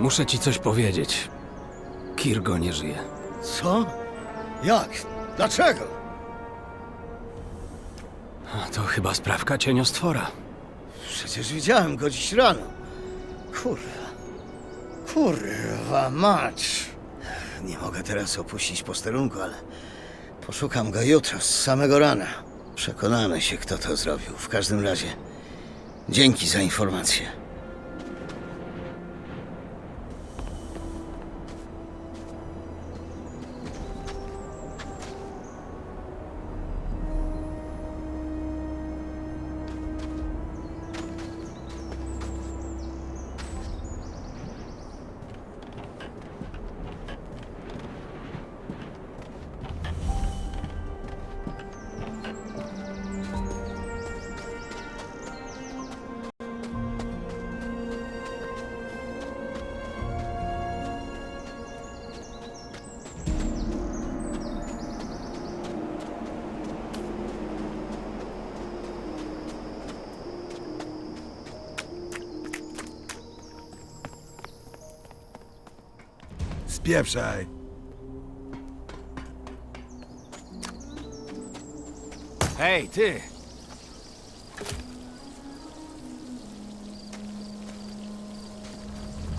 Muszę ci coś powiedzieć. Kirgo nie żyje. Co? Jak? Dlaczego? A to chyba sprawka cieniostwora. Przecież widziałem go dziś rano. Kurwa. Kurwa mać. Nie mogę teraz opuścić posterunku, ale poszukam go jutro, z samego rana. Przekonamy się, kto to zrobił. W każdym razie, dzięki za informację. Spieprzaj. Hej, ty!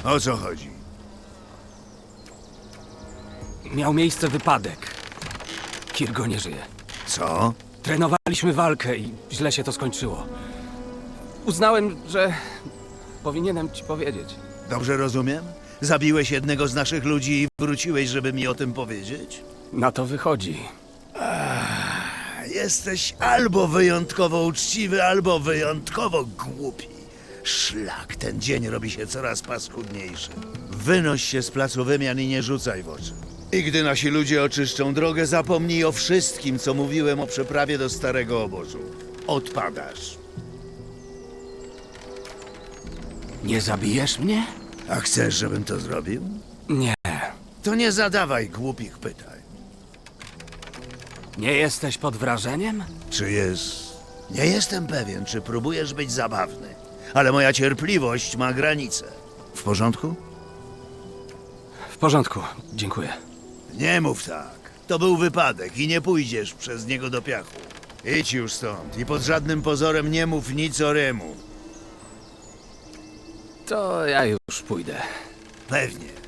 O co chodzi? Miał miejsce wypadek. Kirgo nie żyje. Co? Trenowaliśmy walkę i źle się to skończyło. Uznałem, że powinienem ci powiedzieć. Dobrze rozumiem? Zabiłeś jednego z naszych ludzi i wróciłeś, żeby mi o tym powiedzieć? Na to wychodzi. Jesteś albo wyjątkowo uczciwy, albo wyjątkowo głupi. Szlak, ten dzień robi się coraz paskudniejszy. Wynoś się z placu wymian i nie rzucaj w oczy. I gdy nasi ludzie oczyszczą drogę, zapomnij o wszystkim, co mówiłem o przeprawie do starego obozu. Odpadasz. Nie zabijesz mnie? A chcesz, żebym to zrobił? Nie. To nie zadawaj głupich pytań. Nie jesteś pod wrażeniem? Czy jest. Nie jestem pewien, czy próbujesz być zabawny, ale moja cierpliwość ma granice. W porządku? W porządku, dziękuję. Nie mów tak. To był wypadek i nie pójdziesz przez niego do piachu. Idź już stąd i pod żadnym pozorem nie mów nic o Remu. To ja już pójdę. Pewnie.